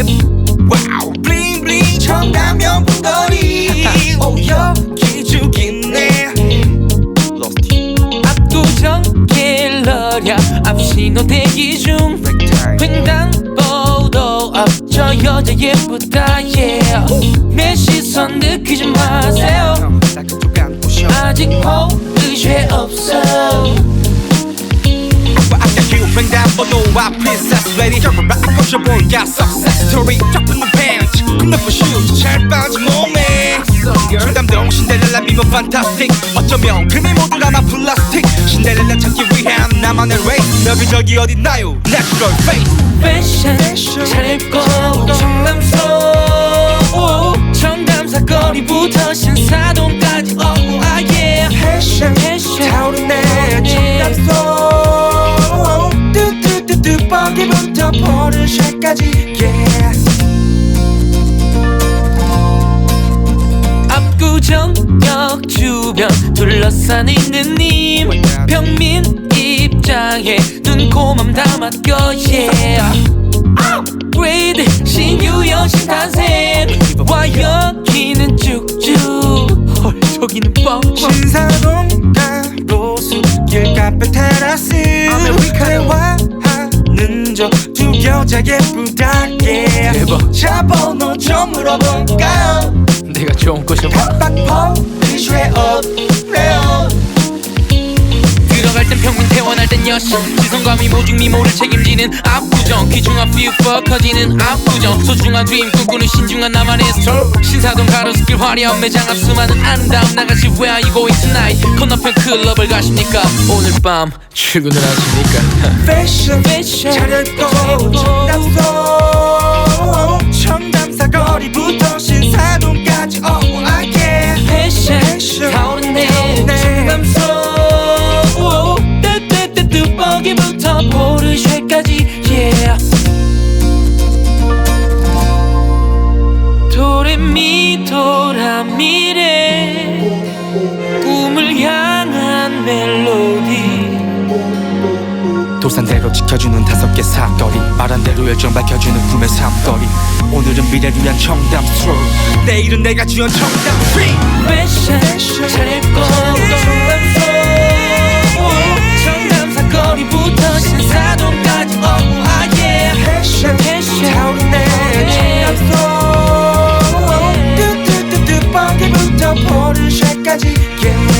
방향에 와우. 블링 블링 청담 명품거리 오 여기 죽이네. 압구정 킬러야. 앞신호 대기 중. 횡단보도 앞저 여자 예쁘다 yeah. 내 시선 느끼지 마세요 아까 기우횡단보도 앞 princess lady. 결국 막 꼬셔볼까 success story. 쫙 붙는 팬츠 굽는 슈즈 잘 빠진 몸에 청담동 신데렐라 미모 판타스틱 어쩌면 금이 모두 남아 플라스틱 신데렐라 찾기 위한 나만의 레이스 여기저기 어딨나요? Natural face 패션 차려입고 청담소 청담사 거리부터 신사동까지. Oh ah yeah. 패션 타오르네 뻐기부터 포르쉐까지? Yeah 압구정역 주변 둘러싼 있는 님 평민 입장에 눈코만 담았겨. Yeah. Upgrade 신유연 신탄생. 와 여기는 쭉쭉. 헐 저기는 뻥뻥 신사동 가로수 길 카페 테라스. 대화하는 저두 여자 예쁘다게. 대박. 자 번호 좀 물어볼까요? 내가 좋은 팍 태원할 땐 여신 시선과 미모 중 미모를 책임지는 압구정. 귀중한 퓨퍼 커지는 압구정. 소중한 드림 꿈꾸는 신중한 나만의 스토리 신사동 가로수길 화려한 매장 앞 수많은 아름다운 나가시 Where are you going tonight? 건너편 클럽을 가십니까? 오늘 밤 출근을 하십니까? 패션 차려입고 청담 멜로디. 도산대로 지켜주는 다섯 개 사거리. 말한 대로 열정 밝혀주는 꿈의 삶거리. 오늘은 미래를 위한 청담 스트롤 내일은 내가 주연 청담 패션 차려입고 청담소 청담사 거리부터 신사동까지 oh ah yeah 패션 패션 타오르네. 청담소 뚜뚜뚜뚜 뻥기부터 포르쉐까지. yeah